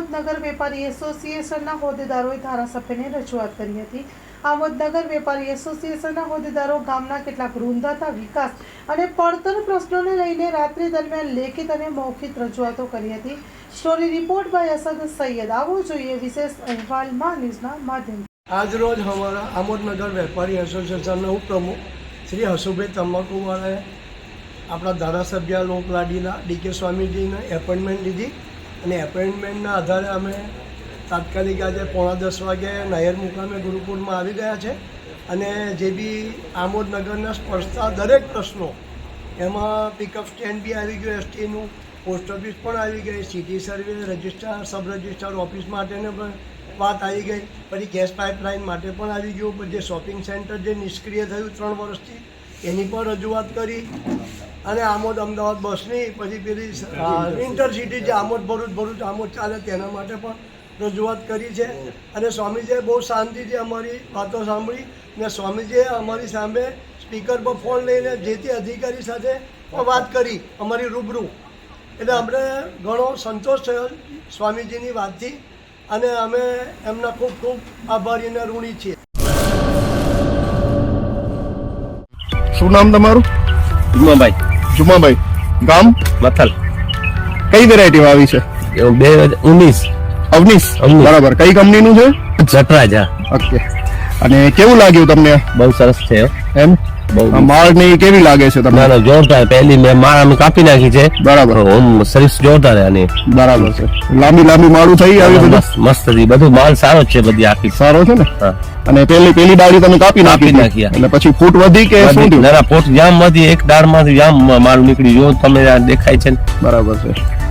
આમોદનગર વેપારી એસોસિએશનના હોદ્દેદારોએ ધારાસભ્યને રજૂઆત કરી હતી. આમોદનગર વેપારી એસોસિએશનના હોદ્દેદારો ગામના કેટલાક રૂંધાતા વિકાસ અને પડતર પ્રશ્નોને લઈને રાત્રિ દરમિયાન લેખિત અને મૌખિક રજૂઆતો કરી હતી. Story report by Asad Sayed. આવો જોઈએ વિશેષ અહેવાલમાં ન્યૂઝના આજ આજરોજ અમારા આમોદનગર વેપારી એસોસિએશનના ઉપપ્રમુખ શ્રી હસુભાઈ તમાકુવાળાએ આપણા ધારાસભ્ય લોકલાડીના ડીકે સ્વામીજીને એપોઇન્ટમેન્ટ લીધી. અને એપોઇન્ટમેન્ટના આધારે અમે તાત્કાલિક આજે પોણા દસ વાગે નાયર મુકામે ગુરુકુળમાં આવી ગયા છે અને જે બી આમોદનગરના સ્પર્શતા દરેક પ્રશ્નો, એમાં પિકઅપ સ્ટેન્ડ બી આવી ગયું એસટીનું પોસ્ટ ઓફિસ પણ આવી ગઈ city survey registrar sub registrar office માટેને પણ વાત આવી ગઈ, પછી ગેસ પાઇપલાઇન માટે પણ આવી ગયું, જે શોપિંગ સેન્ટર જે નિષ્ક્રિય થયું ત્રણ વર્ષથી એની પણ રજૂઆત કરી અને આમોદ અમદાવાદ બસની, પછી પેલી ઇન્ટરસિટી જે આમોદ ભરૂચ ભરૂચ આમોદ ચાલે તેના માટે પણ રજૂઆત કરી છે. અને સ્વામીજીએ બહુ શાંતિથી અમારી વાતો સાંભળી ને સ્વામીજીએ અમારી સામે સ્પીકર પર ફોન લઈને જે તે અધિકારી સાથે વાત કરી, અમારી રૂબરૂ. એટલે અમને ઘણો સંતોષ થયો સ્વામીજીની વાતથી. અને અમે એમના ખૂબ ખૂબ આભારી અને ઋણી છીએ. શું નામ તમારું? જુમાભાઈ. જુમાભાઈ. ગામ? મથલ. કઈ વેરાયટી આવી છે? બે હજાર ઉન્નીસ અવનીશ. અવનીશ. બરાબર. કઈ કંપનીનું છે? જટરાજા. ઓકે અને કેવું લાગ્યું તમને? બહુ સરસ છે. એમ? માળ ને કેવી લાગે છે તમને? જોરદાર. પહેલી મેં માળ અમે કાપી નાખી છે. બરાબર. ઓમ સર્વિસ જોરદાર આની. બરાબર છે. લાંબી લાંબી માળું થઈ આવી બધું? મસ્ત મસ્ત બધું માલ સારો છે બધી આખી. સારો છે ને? અને પેલી પેલી ડાળી તમે કાપી નાખી નાખી, એટલે પછી ફૂટ વધી કે શું થયું? ના ના જામમાંથી એક ડાળમાંથી જામ માલ નીકળી જો તમે દેખાય છે. બરાબર છે.